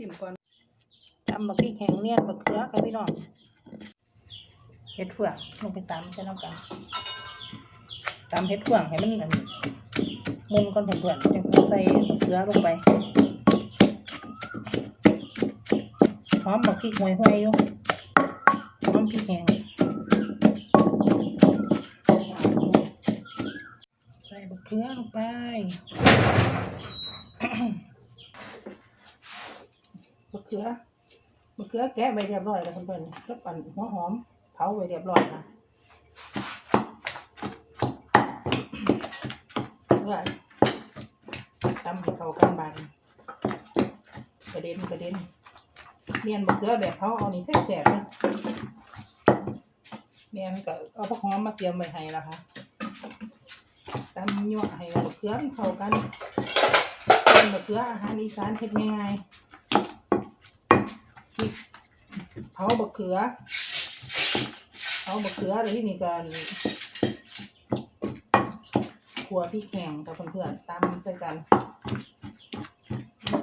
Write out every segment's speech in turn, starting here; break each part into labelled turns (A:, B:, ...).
A: ซิมก่อนตำบักพริกแห้งเนียนบักเขือค่ะพี่น้องเห็ดเฟืองลงไปตำใส่น้ำกันตำเห็ดเฟืองให้มันอันมุนก่อนเพื่อนๆจังใส่บักเขือลงไปหอมบักพริกห่วยๆอยู่หอมพริกแห้งใส่บักเขือลงไป มะเขือมะเขือแกะไว้เรียบร้อยแล้วเพื่อนๆก็ปั่นหัวหอมเผาไว้เรียบร้อยนะเพื่อนตำให้เข้ากันบานกระเด็นกระเด็นเนียนมะเขือแบบเผาเอานี่แสบๆนะแม่มันก็เอาผักหอมมาเตรียมไว้ให้แล้วค่ะตำยั่วให้มะเขือมันเข้ากันเป็นมะเขืออาหารอีสานเฮ็ดง่ายๆ พริก เผาบะเขือเผาบะเขือเลยที่นี่กันขัวพริกแห้งกับเพื่อนๆตามใส่กัน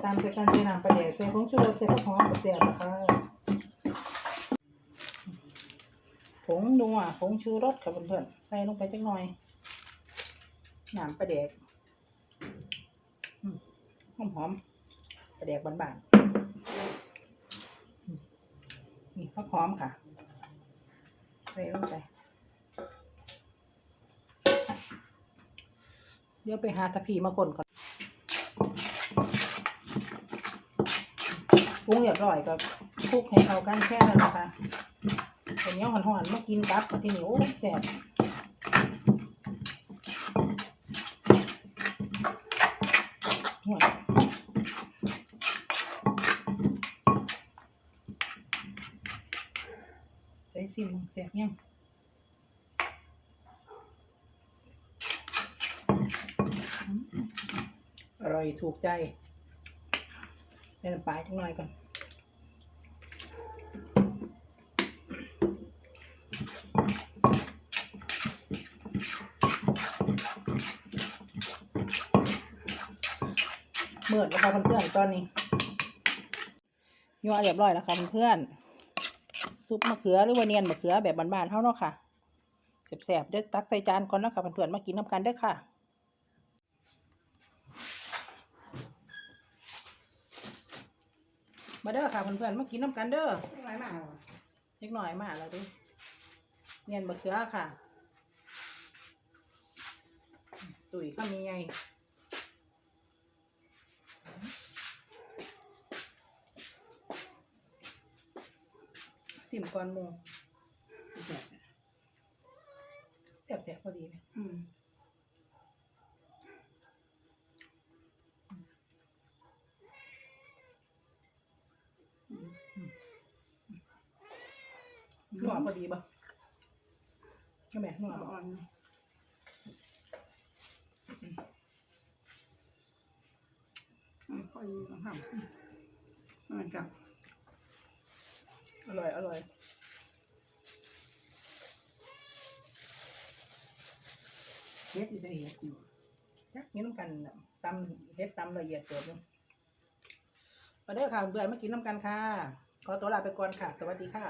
A: ตามใส่กันใส่น้ำปลาแดกใส่ผงชูรสใส่ข้าวหอมกระเทียมนะคะผงนัวผงชูรสกับเพื่อนๆใส่ลงไปจักหน่อยน้ำปลาแดกหอมหอมๆปลาแดกบานๆ นี่ข้าวหอมค่ะใส่ลงไปเดี๋ยวไปหาตะพีมาคนก่อนปรุงเรียบร้อยก็คลุกให้เข้ากันแค่นั้นนะคะเป็นเนี้ยหอนๆมากินกับมาที่นี่โอ้แซ่บหวาน ใส่ซิมแซ่บยังอร่อยถูกใจใส่น้ำปลาทั้งหน่อยก่อนเมื่อแล้วค่ะเพื่อนๆตอนนี้ยัวเรียบร้อยแล้วค่ะเพื่อนๆ ซุปมะเขือหรือว่าเนียนมะเขือแบบบานๆเท่าเนาะค่ะแซ่บๆเด้อตักใส่จานก่อนเนาะค่ะเพื่อนๆมากินน้ำกันเด้อค่ะมาเด้อค่ะเพื่อนๆมากินน้ำกันเด้อ
B: ไม่ไหวมากหรอ
A: เล็กหน่อยมาแล้วดิเนียนมะเขือค่ะตุ๋ยก็มีไง สิมก่อนหมูแซ่บๆพอดีเลย
B: อืม
A: หนัวพอดีปะก็แม่หนัว
B: อ่
A: ปะ
B: อนอืมค่อยดีของทำมันกับ
A: อร่อย อร่อย
B: เฮ็ดอีกได้เฮ็ดอยู่
A: จักกินน้ำกันน่ะตำเฮ็ดตำละเอียดเกินเลยมาเด้อค่ะเบื่อมากินน้ำกันค่ะ ขอตัวลาไปก่อนค่ะ สวัสดีค่ะ